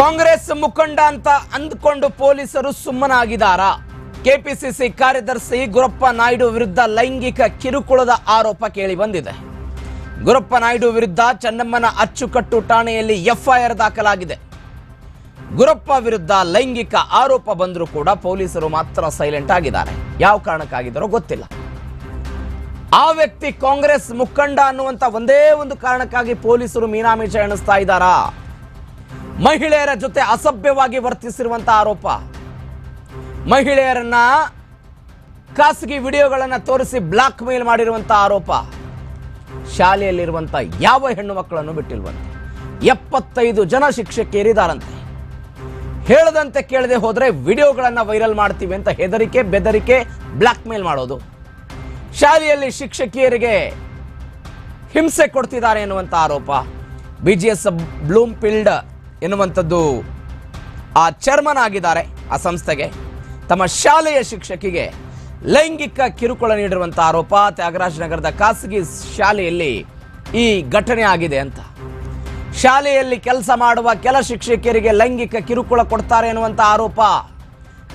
ಕಾಂಗ್ರೆಸ್ ಮುಖಂಡ ಅಂತ ಅಂದ್ಕೊಂಡು ಪೊಲೀಸರು ಸುಮ್ಮನಾಗಿದ್ದಾರಾ? ಕೆಪಿಸಿಸಿ ಕಾರ್ಯದರ್ಶಿ ಗುರಪ್ಪ ನಾಯ್ಡು ವಿರುದ್ಧ ಲೈಂಗಿಕ ಕಿರುಕುಳದ ಆರೋಪ ಕೇಳಿ ಬಂದಿದೆ. ಗುರಪ್ಪ ನಾಯ್ಡು ವಿರುದ್ಧ ಚೆನ್ನಮ್ಮನ ಅಚ್ಚುಕಟ್ಟು ಠಾಣೆಯಲ್ಲಿ ಎಫ್ಐಆರ್ ದಾಖಲಾಗಿದೆ. ಗುರಪ್ಪ ವಿರುದ್ಧ ಲೈಂಗಿಕ ಆರೋಪ ಬಂದರೂ ಕೂಡ ಪೊಲೀಸರು ಮಾತ್ರ ಸೈಲೆಂಟ್ ಆಗಿದ್ದಾರೆ. ಯಾವ ಕಾರಣಕ್ಕಾಗಿದ್ದಾರೋ ಗೊತ್ತಿಲ್ಲ. ಆ ವ್ಯಕ್ತಿ ಕಾಂಗ್ರೆಸ್ ಮುಖಂಡ ಅನ್ನುವಂತ ಒಂದೇ ಒಂದು ಕಾರಣಕ್ಕಾಗಿ ಪೊಲೀಸರು ಮೀನಾಮೀಷ ಎಣಿಸ್ತಾ ಇದ್ದಾರಾ? ಮಹಿಳೆಯರ ಜೊತೆ ಅಸಭ್ಯವಾಗಿ ವರ್ತಿಸಿರುವಂಥ ಆರೋಪ. ಮಹಿಳೆಯರನ್ನ ಖಾಸಗಿ ವಿಡಿಯೋಗಳನ್ನು ತೋರಿಸಿ ಬ್ಲಾಕ್ ಮೇಲ್ ಮಾಡಿರುವಂಥ ಆರೋಪ. ಶಾಲೆಯಲ್ಲಿರುವಂಥ ಯಾವ ಹೆಣ್ಣು ಮಕ್ಕಳನ್ನು ಬಿಟ್ಟಿಲ್ವಂತೆ. ಎಪ್ಪತ್ತೈದು ಜನ ಶಿಕ್ಷಕಿಯರಿದಾರಂತೆ ಹೇಳದಂತೆ ಕೇಳದೆ ಹೋದರೆ ವಿಡಿಯೋಗಳನ್ನು ವೈರಲ್ ಮಾಡ್ತೀವಿ ಅಂತ ಹೆದರಿಕೆ, ಬೆದರಿಕೆ, ಬ್ಲಾಕ್ ಮೇಲ್ ಮಾಡೋದು. ಶಾಲೆಯಲ್ಲಿ ಶಿಕ್ಷಕಿಯರಿಗೆ ಹಿಂಸೆ ಕೊಡ್ತಿದ್ದಾರೆ ಎನ್ನುವಂಥ ಆರೋಪ. B G S Bloomfield ಎನ್ನುವಂಥದ್ದು ಆ ಚರ್ಮನ್ ಆಗಿದ್ದಾರೆ ಆ ಸಂಸ್ಥೆಗೆ. ತಮ್ಮ ಶಾಲೆಯ ಶಿಕ್ಷಕಿಗೆ ಲೈಂಗಿಕ ಕಿರುಕುಳ ನೀಡಿರುವಂಥ ಆರೋಪ ತ್ಯಾಗರಾಜನಗರದ ಖಾಸಗಿ ಶಾಲೆಯಲ್ಲಿ ಈ ಘಟನೆ ಆಗಿದೆ ಅಂತ. ಶಾಲೆಯಲ್ಲಿ ಕೆಲಸ ಮಾಡುವ ಕೆಲ ಶಿಕ್ಷಕಿಯರಿಗೆ ಲೈಂಗಿಕ ಕಿರುಕುಳ ಕೊಡ್ತಾರೆ ಎನ್ನುವಂಥ ಆರೋಪ.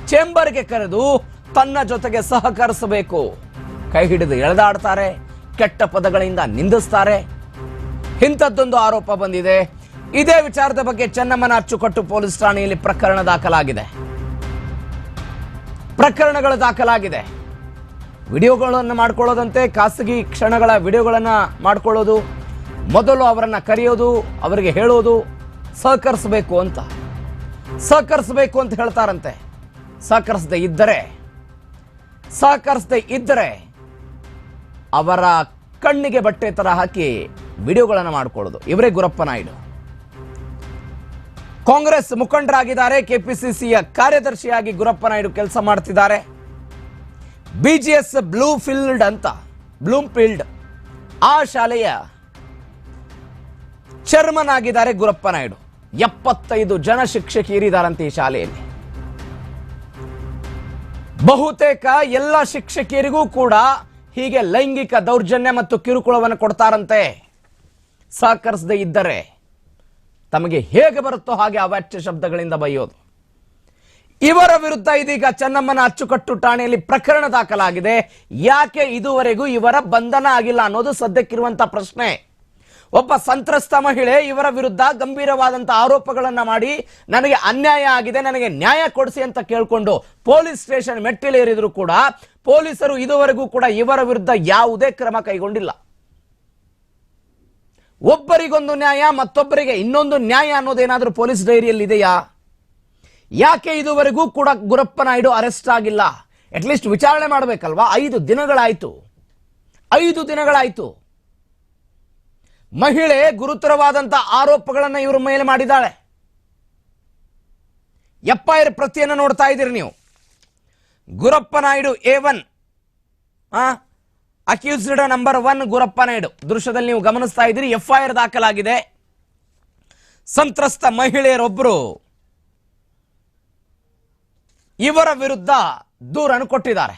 ಚೇಂಬರ್ಗೆ ಕರೆದು ತನ್ನ ಜೊತೆಗೆ ಸಹಕರಿಸಬೇಕು. ಕೈ ಹಿಡಿದು ಎಳೆದಾಡ್ತಾರೆ, ಕೆಟ್ಟ ಪದಗಳಿಂದ ನಿಂದಿಸ್ತಾರೆ. ಇಂಥದ್ದೊಂದು ಆರೋಪ ಬಂದಿದೆ. ಇದೇ ವಿಚಾರದ ಬಗ್ಗೆ ಚೆನ್ನಮ್ಮನ ಅಚ್ಚುಕಟ್ಟು ಪೊಲೀಸ್ ಠಾಣೆಯಲ್ಲಿ ಪ್ರಕರಣ ದಾಖಲಾಗಿದೆ. ಪ್ರಕರಣಗಳು ದಾಖಲಾಗಿದೆ. ವಿಡಿಯೋಗಳನ್ನು ಮಾಡ್ಕೊಳ್ಳೋದಂತೆ ಖಾಸಗಿ ಕ್ಷಣಗಳ ವಿಡಿಯೋಗಳನ್ನು ಮಾಡ್ಕೊಳ್ಳೋದು, ಮೊದಲು ಅವರನ್ನು ಕರೆಯೋದು, ಅವರಿಗೆ ಹೇಳೋದು, ಸಹಕರಿಸಬೇಕು ಅಂತ. ಸಹಕರಿಸಬೇಕು ಅಂತ ಹೇಳ್ತಾರಂತೆ. ಸಹಕರಿಸದೆ ಇದ್ದರೆ ಸಹಕರಿಸದೆ ಇದ್ದರೆ ಅವರ ಕಣ್ಣಿಗೆ ಬಟ್ಟೆ ಥರ ಹಾಕಿ ವಿಡಿಯೋಗಳನ್ನು ಮಾಡ್ಕೊಳ್ಳೋದು. ಇವರೇ ಗುರಪ್ಪ ನಾಯ್ಡು. ಕಾಂಗ್ರೆಸ್ ಮುಖಂಡರಾಗಿದ್ದಾರೆ. ಕೆಪಿಸಿಸಿಯ ಕಾರ್ಯದರ್ಶಿಯಾಗಿ ಗುರಪ್ಪ ನಾಯ್ಡು ಕೆಲಸ ಮಾಡ್ತಿದ್ದಾರೆ. ಬಿಜಿಎಸ್ ಬ್ಲೂ ಫೀಲ್ಡ್ ಅಂತ ಬ್ಲೂಮ್ ಫೀಲ್ಡ್ ಆ ಶಾಲೆಯ ಚೇರ್ಮನ್ ಆಗಿದ್ದಾರೆ ಗುರಪ್ಪ ನಾಯ್ಡು. ಎಪ್ಪತ್ತೈದು ಜನ ಶಿಕ್ಷಕಿಯರಿದ್ದಾರಂತೆ ಈ ಶಾಲೆಯಲ್ಲಿ. ಬಹುತೇಕ ಎಲ್ಲ ಶಿಕ್ಷಕಿಯರಿಗೂ ಕೂಡ ಹೀಗೆ ಲೈಂಗಿಕ ದೌರ್ಜನ್ಯ ಮತ್ತು ಕಿರುಕುಳವನ್ನು ಕೊಡ್ತಾರಂತೆ. ಸಹಕರಿಸದೇ ಇದ್ದರೆ ತಮಗೆ ಹೇಗೆ ಬರುತ್ತೋ ಹಾಗೆ ಅವಾಚ್ಯ ಶಬ್ದಗಳಿಂದ ಬೈಯೋದು ಇವರ ವಿರುದ್ಧ ಇದೀಗ ಚೆನ್ನಮ್ಮನ ಅಚ್ಚುಕಟ್ಟು ಠಾಣೆಯಲ್ಲಿ ಪ್ರಕರಣ ದಾಖಲಾಗಿದೆ. ಯಾಕೆ ಇದುವರೆಗೂ ಇವರ ಬಂಧನ ಆಗಿಲ್ಲ ಅನ್ನೋದು ಸದ್ಯಕ್ಕಿರುವಂತಹ ಪ್ರಶ್ನೆ. ಒಬ್ಬ ಸಂತ್ರಸ್ತ ಮಹಿಳೆ ಇವರ ವಿರುದ್ಧ ಗಂಭೀರವಾದಂತಹ ಆರೋಪಗಳನ್ನು ಮಾಡಿ ನನಗೆ ಅನ್ಯಾಯ ಆಗಿದೆ, ನನಗೆ ನ್ಯಾಯ ಕೊಡಿಸಿ ಅಂತ ಕೇಳಿಕೊಂಡು ಪೊಲೀಸ್ ಸ್ಟೇಷನ್ ಮೆಟ್ಟಿಲೇರಿದ್ರು ಕೂಡ ಪೊಲೀಸರು ಇದುವರೆಗೂ ಕೂಡ ಇವರ ವಿರುದ್ಧ ಯಾವುದೇ ಕ್ರಮ ಕೈಗೊಂಡಿಲ್ಲ. ಒಬ್ಬರಿಗೊಂದು ನ್ಯಾಯ, ಮತ್ತೊಬ್ಬರಿಗೆ ಇನ್ನೊಂದು ನ್ಯಾಯ ಅನ್ನೋದೇನಾದರೂ ಪೊಲೀಸ್ ಡೈರಿಯಲ್ಲಿ ಇದೆಯಾ ಯಾಕೆ ಇದುವರೆಗೂ ಕೂಡ ಗುರಪ್ಪ ನಾಯ್ಡು ಅರೆಸ್ಟ್ ಆಗಿಲ್ಲ? ಅಟ್ಲೀಸ್ಟ್ ವಿಚಾರಣೆ ಮಾಡಬೇಕಲ್ವಾ? ಐದು ದಿನಗಳಾಯಿತು. ಐದು ದಿನಗಳಾಯಿತು. ಮಹಿಳೆ ಗುರುತರವಾದಂಥ ಆರೋಪಗಳನ್ನು ಇವರ ಮೇಲೆ ಮಾಡಿದ್ದಾಳೆ. ಎಪ್ಪಾಯರ ಪ್ರತಿಯನ್ನು ನೋಡ್ತಾ ಇದ್ದೀರಿ ನೀವು. Gurappa Naidu A one accused number one Gurappa Naidu ದೃಶ್ಯದಲ್ಲಿ ನೀವು ಗಮನಿಸ್ತಾ ಇದ್ದೀರಿ, ಎಫ್ಐಆರ್ ದಾಖಲಾಗಿದೆ. ಸಂತ್ರಸ್ತ ಮಹಿಳೆಯರೊಬ್ಬರು ಇವರ ವಿರುದ್ಧ ದೂರನ್ನು ಕೊಟ್ಟಿದ್ದಾರೆ.